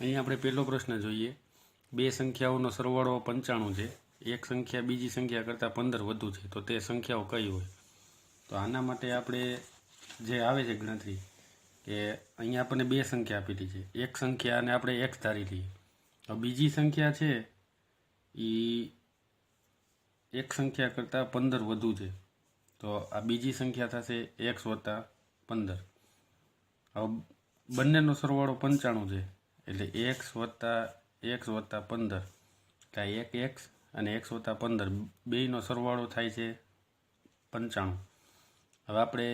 અહીં આપણે પહેલો પ્રશ્ન જોઈએ. બે સંખ્યાઓનો સરવાળો પંચાણું છે. એક સંખ્યા બીજી સંખ્યા કરતાં પંદર વધુ છે. તો તે સંખ્યાઓ કઈ હોય? તો આના માટે આપણે જે આવે છે ગણતરી, કે અહીંયા આપણને બે સંખ્યા આપેલી છે. એક સંખ્યાને આપણે એક્સ ધારી લઈએ. તો બીજી સંખ્યા છે એ એક સંખ્યા કરતાં પંદર વધુ છે. તો આ બીજી સંખ્યા થશે એક્સ વત્તા પંદર. હવે બંનેનો સરવાળો પંચાણું છે. એટલે એક્સ વત્તા એક્સ વત્તા પંદર. એટલે એક એક્સ અને એક્સ વત્તા પંદર બેયનો સરવાળો થાય છે પંચાણું. હવે આપણે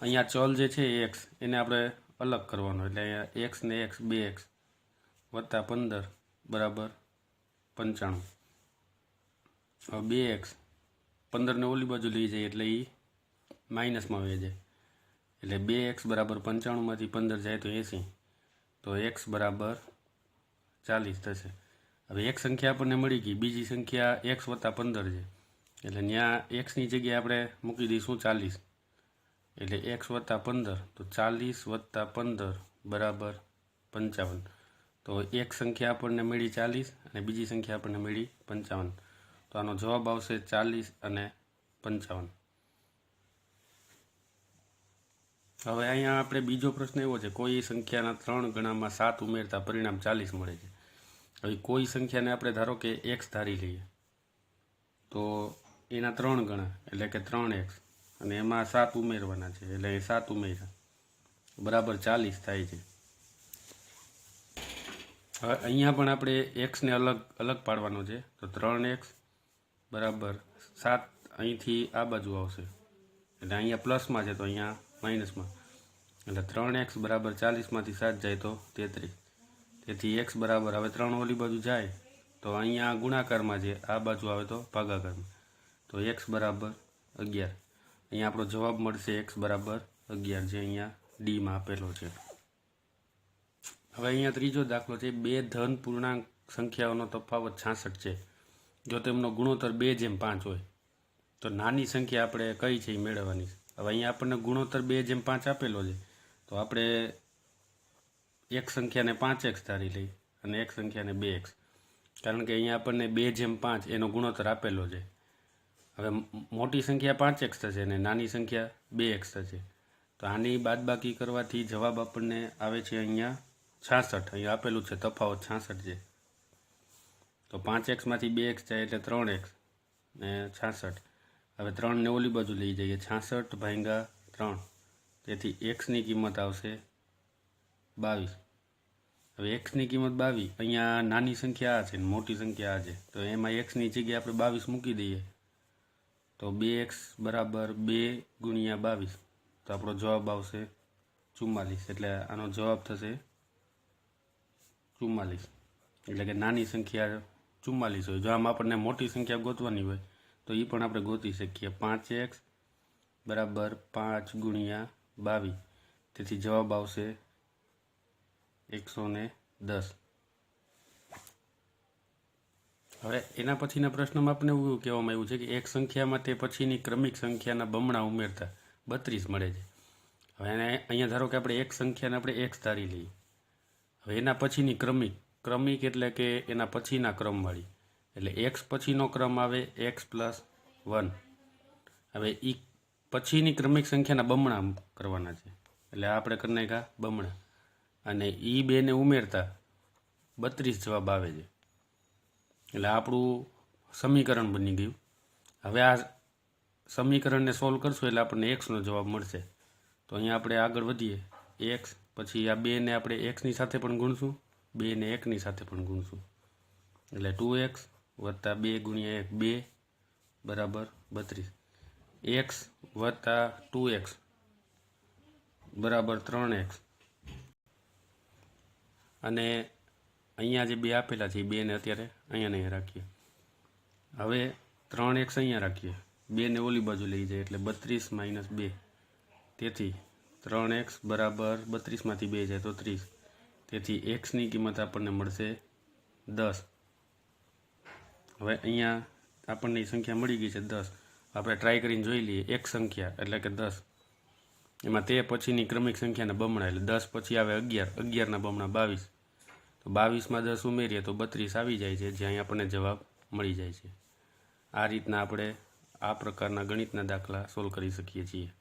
અહીંયા ચલ જે છે એક્સ, એને આપણે અલગ કરવાનો. એટલે અહીંયા એક્સ ને એક્સ, બે એક્સ વત્તા પંદર બરાબર પંચાણું. હવે બે એક્સ પંદરને ઓલી બાજુ લઈ જાય એટલે એ માઇનસમાં વહી જાય. એટલે બે એક્સ બરાબર પંચાણુંમાંથી પંદર જાય તો એંસી. તો એક્સ બરાબર ચાલીસ થશે. હવે એક સંખ્યા આપણને મળી ગઈ, બીજી સંખ્યા એક્સ વત્તા પંદર છે. એટલે ત્યાં એક્સની જગ્યાએ આપણે મૂકી દઈશું ચાલીસ. એટલે એક્સ વત્તા પંદર, તો ચાલીસ વત્તા પંદર બરાબર પંચાવન. તો એક સંખ્યા આપણને મળી ચાલીસ અને બીજી સંખ્યા આપણને મળી પંચાવન. તો આનો જવાબ આવશે ચાલીસ અને પંચાવન. હવે અહીંયા આપણે બીજો પ્રશ્ન એવો છે, કોઈ સંખ્યાના ત્રણ ગણામાં સાત ઉમેરતા પરિણામ ચાલીસ મળે છે. હવે કોઈ સંખ્યાને આપણે ધારો કે એક્સ ધારી લઈએ, તો એના ત્રણ ગણા, એટલે કે ત્રણ એક્સ, અને એમાં સાત ઉમેરવાના છે, એટલે એ સાત ઉમેર્યા. બરાબર ચાલીસ થાય છે. હવે અહીંયા પણ આપણે એક્સને અલગ અલગ પાડવાનો છે, તો ત્રણ એક્સ, બરાબર, સાત અહીંથી આ બાજુ આવશે. એટલે અહીંયા પ્લસમાં છે, તો અહીંયા માઇનસમાં. એટલે ત્રણ એક્સ બરાબર ચાલીસમાંથી સાત જાય તો તેત્રીસ. તેથી એક્સ બરાબર હવે ત્રણ ઓલી બાજુ જાય, તો અહીંયા ગુણાકારમાં છે આ બાજુ આવે તો ભાગાકારમાં. તો એક્સ બરાબર અગિયાર. અહીંયા આપણો જવાબ મળશે એક્સ બરાબર અગિયાર, જે અહીંયા ડીમાં આપેલો છે. હવે અહીંયા ત્રીજો દાખલો છે, બે ધન પૂર્ણાંક સંખ્યાઓનો તફાવત છાસઠ છે. જો તેમનો ગુણોત્તર બે જેમ પાંચ હોય, તો નાની સંખ્યા આપણે કઈ છે એ મેળવવાની હવે અહીંયા આપણને ગુણોત્તર બે જેમ પાંચ આપેલો છે. તો આપણે એક સંખ્યાને પાંચ એક્સ ધારી લઈ અને એક સંખ્યાને બે એક્સ. કારણ કે અહીંયા આપણને બે જેમ પાંચ એનો ગુણોત્તર આપેલો છે. હવે મોટી સંખ્યા પાંચ એક્સ થશે અને નાની સંખ્યા બે એક્સ થશે. તો આની બાદબાકી કરવાથી જવાબ આપણને આવે છે અહીંયા છાસઠ. અહીંયા આપેલું છે, તફાવત છાસઠ છે. તો પાંચ એક્સમાંથી બે એક્સ જાય એટલે ત્રણ એક્સ ને છાસઠ. હવે ત્રણને ઓલી બાજુ લઈ જઈએ. છાસઠ ભાંગા ત્રણ. તેથી એક્સની કિંમત આવશે બાવીસ. હવે એક્સની કિંમત બાવીસ. અહીંયા નાની સંખ્યા આ છે ને મોટી સંખ્યા આ છે. તો એમાં એક્સની જગ્યાએ આપણે બાવીસ મૂકી દઈએ. તો બે એક્સ બરાબર બે ગુણ્યા બાવીસ. તો આપણો જવાબ આવશે ચુમ્માલીસ. એટલે આનો જવાબ થશે ચુમ્માલીસ. એટલે કે નાની સંખ્યા ચુમ્માલીસ હોય. જો આમ આપણને મોટી સંખ્યા ગોતવાની હોય તો એ પણ આપણે ગોતી શકીએ. પાંચ એક્સ બરાબર પાંચ ગુણ્યા બાવીસ. તેથી જવાબ આવશે એકસો ને દસ. હવે એના પછીના પ્રશ્નમાં આપણે એવું કહેવામાં આવ્યું છે કે એક સંખ્યામાં તે પછીની ક્રમિક સંખ્યાના બમણા ઉમેરતા બત્રીસ મળે છે. હવે એને અહીંયા ધારો કે આપણે એક સંખ્યાને આપણે એક્સ ધારી લઈએ. હવે એના પછીની ક્રમિક ક્રમિક એટલે કે એના પછીના ક્રમવાળી. એટલે એક્સ પછીનો ક્રમ આવે એક્સ પ્લસ વન હવે એ પછીની ક્રમિક સંખ્યાના બમણા કરવાના છે. એટલે આપણે કરી નાખ્યા બમણા. અને એ બેને ઉમેરતા બત્રીસ જવાબ આવે છે. એટલે આપણું સમીકરણ બની ગયું. હવે આ સમીકરણને સોલ્વ કરશું એટલે આપણને એક્સનો જવાબ મળશે. તો અહીંયા આપણે આગળ વધીએ. એક્સ પછી આ બેને આપણે એક્સની સાથે પણ ગુણશું. બે ને એકની સાથે પણ ગુણશું. એટલે ટુ એક્સ વત્તા બે ગુણ્યા એક, બે બરાબર બત્રીસ. એક્સ વત્તા ટુ એક્સ બરાબર ત્રણ એક્સ. અને અહીંયા જે બે આપેલા છે, એ બેને અત્યારે અહીંયા નહીં રાખીએ. હવે ત્રણ એક્સ અહીંયા રાખીએ. બેને ઓલી બાજુ લઈ જાય એટલે બત્રીસ માઇનસ બે. તેથી ત્રણ એક્સ બરાબર બત્રીસમાંથી બે જાય તો ત્રીસ. તેથી એક્સની કિંમત આપણને મળશે દસ. હવે અહીંયા આપણને સંખ્યા મળી ગઈ છે દસ. આપણે ટ્રાય કરીને જોઈ લઈએ. એક સંખ્યા, એટલે કે દસ. એમાં તે પછીની ક્રમિક સંખ્યાના બમણા, એટલે દસ પછી આવે અગિયાર. અગિયારના બમણા બાવીસ. તો બાવીસમાં દસ ઉમેરીએ તો બત્રીસ આવી જાય છે જ્યાં આપણને જવાબ મળી જાય છે. આ રીતના આપણે આ પ્રકારના ગણિતના દાખલા સોલ્વ કરી શકીએ છીએ.